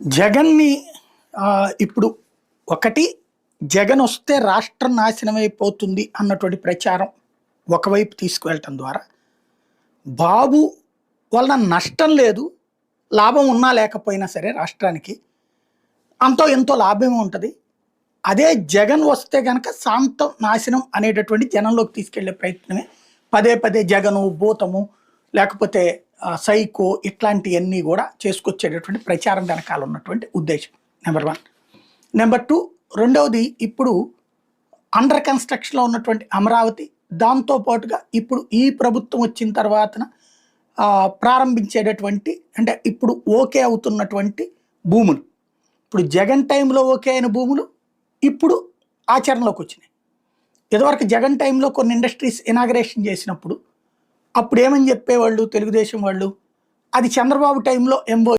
జగన్ని ఇప్పుడు ఒకటి జగన్ వస్తే రాష్ట్రం నాశనం అయిపోతుంది అన్నటువంటి ప్రచారం ఒకవైపు తీసుకువెళ్ళటం ద్వారా బాబు వలన నష్టం లేదు లాభం ఉన్నా లేకపోయినా సరే రాష్ట్రానికి అంతో ఎంతో లాభమే ఉంటుంది. అదే జగన్ వస్తే కనుక శాంతం నాశనం అనేటటువంటి జనంలోకి తీసుకెళ్ళే ప్రయత్నమే. పదే పదే జగను భూతము లేకపోతే సైకో ఇట్లాంటివన్నీ కూడా చేసుకొచ్చేటటువంటి ప్రచారం వెనకాల ఉన్నటువంటి ఉద్దేశం నెంబర్ వన్ నెంబర్ టూ రెండవది ఇప్పుడు అండర్ కన్స్ట్రక్షన్లో ఉన్నటువంటి అమరావతి దాంతో పాటుగా ఇప్పుడు ఈ ప్రభుత్వం వచ్చిన తర్వాతన ప్రారంభించేటటువంటి అంటే ఇప్పుడు ఓకే అవుతున్నటువంటి భూములు. ఇప్పుడు జగన్ టైంలో ఓకే అయిన భూములు ఇప్పుడు ఆచరణలోకి వచ్చినాయి. ఇదివరకు జగన్ టైంలో కొన్ని ఇండస్ట్రీస్ ఇనాగరేషన్ చేసినప్పుడు అప్పుడు ఏమని చెప్పేవాళ్ళు తెలుగుదేశం వాళ్ళు? అది చంద్రబాబు టైంలో ఎంబో